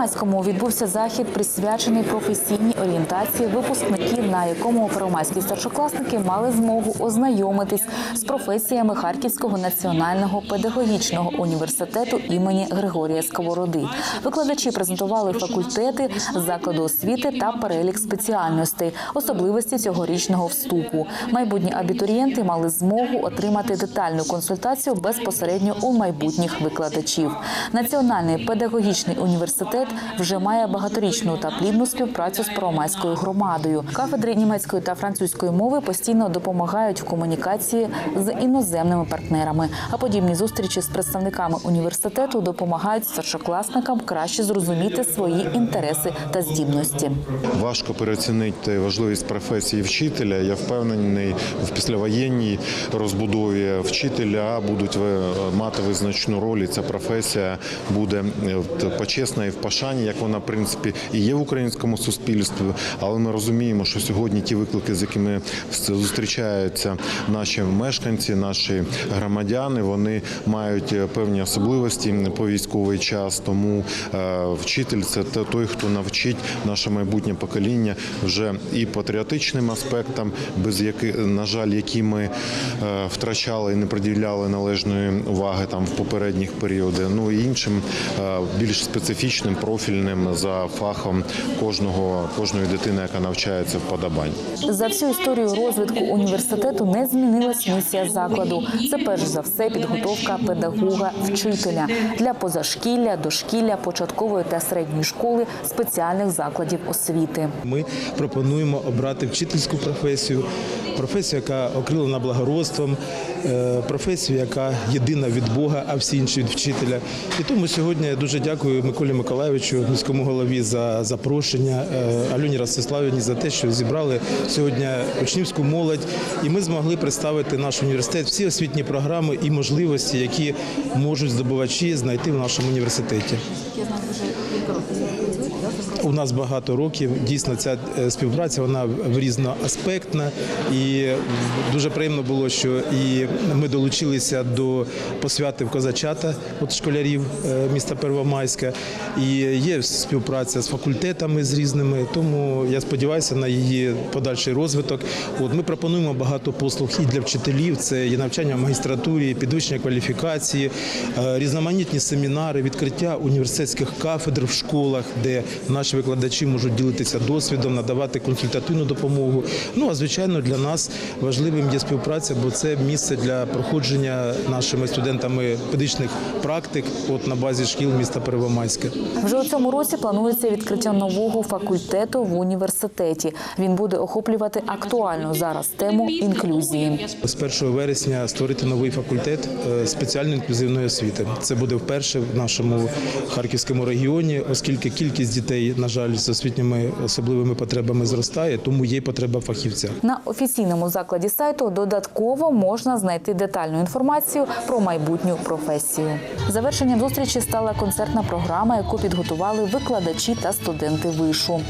Первомайському відбувся захід, присвячений професійній орієнтації випускників, на якому первомайські старшокласники мали змогу ознайомитись з професіями Харківського національного педагогічного університету імені Григорія Сковороди. Викладачі презентували факультети, заклади освіти та перелік спеціальностей, особливості цьогорічного вступу. Майбутні абітурієнти мали змогу отримати детальну консультацію безпосередньо у майбутніх викладачів. Національний педагогічний університет вже має багаторічну та плідну співпрацю з Первомайською громадою. Кафедри німецької та французької мови постійно допомагають в комунікації з іноземними партнерами. А подібні зустрічі з представниками університету допомагають старшокласникам краще зрозуміти свої інтереси та здібності. Важко переоцінити важливість професії вчителя. Я впевнений в післявоєнній розбудові вчителя будуть мати визначну роль. і Ця професія буде е, почесна і в пошані, як вона в принципі і є в українському суспільстві. Але ми розуміємо, що сьогодні ті виклики, з якими зустрічаються наші мешканці, наші громадяни, вони мають е, певні особливості по військовий час. Тому е, вчитель це той, хто навчить наше майбутнє покоління вже і патріотичним аспектам, без яких, на жаль, які ми е, втрачали і не приділяли належної уваги там в попередніх періодах. Ну і іншим більш специфічним профільним за фахом кожного кожної дитини, яка навчається вподобань. За всю історію розвитку університету не змінилась місія закладу. Це перш за все підготовка педагога вчителя для позашкілля, дошкілля, початкової та середньої школи спеціальних закладів освіти. Ми пропонуємо обрати вчительську професію, професію, яка окрилена благородством, е, професію, яка єдина від Бога, а всі інші від вчителя. І тому сьогодні я дуже дякую Миколі Миколайовичу, міському голові, за запрошення, е, Альоні Ростиславівні за те, що зібрали сьогодні учнівську молодь, і ми змогли представити наш університет, всі освітні програми і можливості, які можуть здобувачі знайти в нашому університеті. У нас багато років. Дійсно, ця е, співпраця вона різноаспектна, і дуже приємно було, що і ми долучилися до посвяти в козачата от школярів е, міста Первомайська. І є співпраця з факультетами з різними. Тому я сподіваюся на її подальший розвиток. От ми пропонуємо багато послуг і для вчителів. Це і навчання в магістратурі, підвищення кваліфікації, е, різноманітні семінари, відкриття університетських кафедр в школах, де наші викладачі можуть ділитися досвідом, надавати консультативну допомогу. Ну а звичайно, для нас важливим є співпраця, бо це місце для проходження нашими студентами педагогічних практик от на базі шкіл міста Первомайська. Вже у цьому році планується відкриття нового факультету в університеті. Він буде охоплювати актуальну зараз тему інклюзії. З 1 вересня створити новий факультет е, спеціальної інклюзивної освіти. Це буде вперше в нашому харківському регіоні, оскільки кількість дітей, на жаль, з освітніми особливими потребами зростає, тому є потреба фахівця. На офіційному закладі сайту додатково можна знайти детальну інформацію про майбутню професію. Завершенням зустрічі стала концертна програма, яку підготували викладачі та студенти вишу.